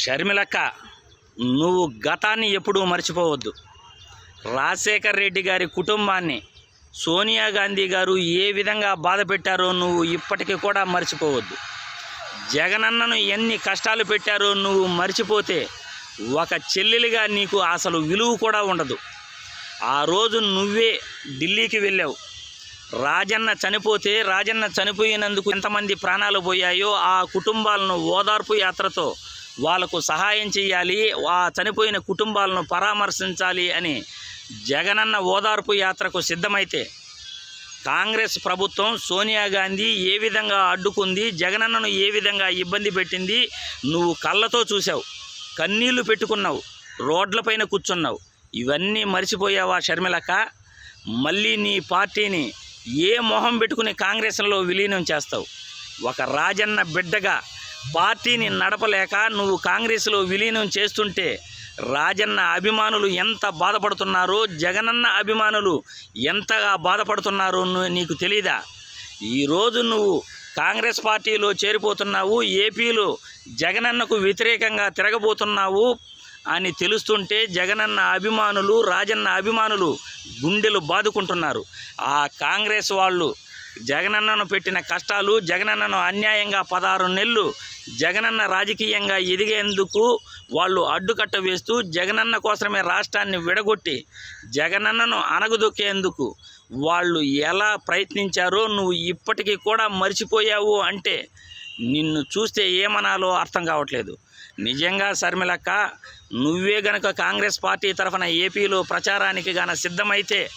షర్మిలక్క నువ్వు గతాన్ని ఎప్పుడూ మర్చిపోవద్దు. రాజశేఖర్ రెడ్డి గారి కుటుంబాన్ని సోనియా గాంధీ గారు ఏ విధంగా బాధ పెట్టారో నువ్వు ఇప్పటికీ కూడా మర్చిపోవద్దు. జగనన్నను ఎన్ని కష్టాలు పెట్టారో నువ్వు మర్చిపోతే ఒక చెల్లెలుగా నీకు అసలు విలువ కూడా ఉండదు. ఆ రోజు నువ్వే ఢిల్లీకి వెళ్ళావు. రాజన్న చనిపోతే రాజన్న చనిపోయినందుకు ఎంతమంది ప్రాణాలు పోయాయో ఆ కుటుంబాలను ఓదార్పు యాత్రతో వాళ్ళకు సహాయం చేయాలి ఆ చనిపోయిన కుటుంబాలను పరామర్శించాలి అని జగనన్న ఓదార్పు యాత్రకు సిద్ధమైతే కాంగ్రెస్ ప్రభుత్వం సోనియా గాంధీ ఏ విధంగా అడ్డుకుంది జగనన్నను ఏ విధంగా ఇబ్బంది పెట్టింది నువ్వు కళ్ళతో చూసావు కన్నీళ్ళు పెట్టుకున్నావు రోడ్లపైన కూర్చున్నావు ఇవన్నీ మర్చిపోయావా షర్మిలక్క? మళ్ళీ నీ పార్టీని ఏ మొహం పెట్టుకుని కాంగ్రెస్లో విలీనం చేస్తావు? ఒక రాజన్న బిడ్డగా పార్టీని నడపలేక నువ్వు కాంగ్రెస్లో విలీనం చేస్తుంటే రాజన్న అభిమానులు ఎంత బాధపడుతున్నారో జగనన్న అభిమానులు ఎంతగా బాధపడుతున్నారో నీకు తెలీదా? ఈరోజు నువ్వు కాంగ్రెస్ పార్టీలో చేరిపోతున్నావు ఏపీలో జగనన్నకు వ్యతిరేకంగా తిరగబోతున్నావు అని తెలుస్తుంటే జగనన్న అభిమానులు రాజన్న అభిమానులు గుండెలు బాదుకుంటున్నారు. ఆ కాంగ్రెస్ వాళ్ళు జగనన్నను పెట్టిన కష్టాలు జగనన్నను అన్యాయంగా పదహారు నెలలు జగనన్న రాజకీయంగా ఎదిగేందుకు వాళ్ళు అడ్డుకట్ట వేస్తూ జగనన్న కోసమే రాష్ట్రాన్ని విడగొట్టి జగనన్నను అనగదొక్కేందుకు వాళ్ళు ఎలా ప్రయత్నించారో నువ్వు ఇప్పటికీ కూడా మర్చిపోయావు అంటే నిన్ను చూస్తే ఏమనాలో అర్థం కావట్లేదు. నిజంగా శర్మిలక్క నువ్వే గనక కాంగ్రెస్ పార్టీ తరఫున ఏపీలో ప్రచారానికి గాన సిద్ధమైతే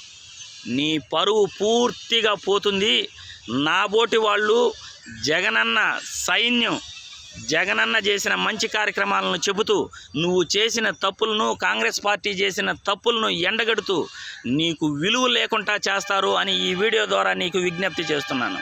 నీ పరువు పూర్తిగా పోతుంది. నాబోటి వాళ్ళు జగనన్న సైన్యం జగనన్న చేసిన మంచి కార్యక్రమాలను చెబుతూ నువ్వు చేసిన తప్పులను కాంగ్రెస్ పార్టీ చేసిన తప్పులను ఎండగడుతూ నీకు విలువ లేకుండా చేస్తారు అని ఈ వీడియో ద్వారా నీకు విజ్ఞప్తి చేస్తున్నాను.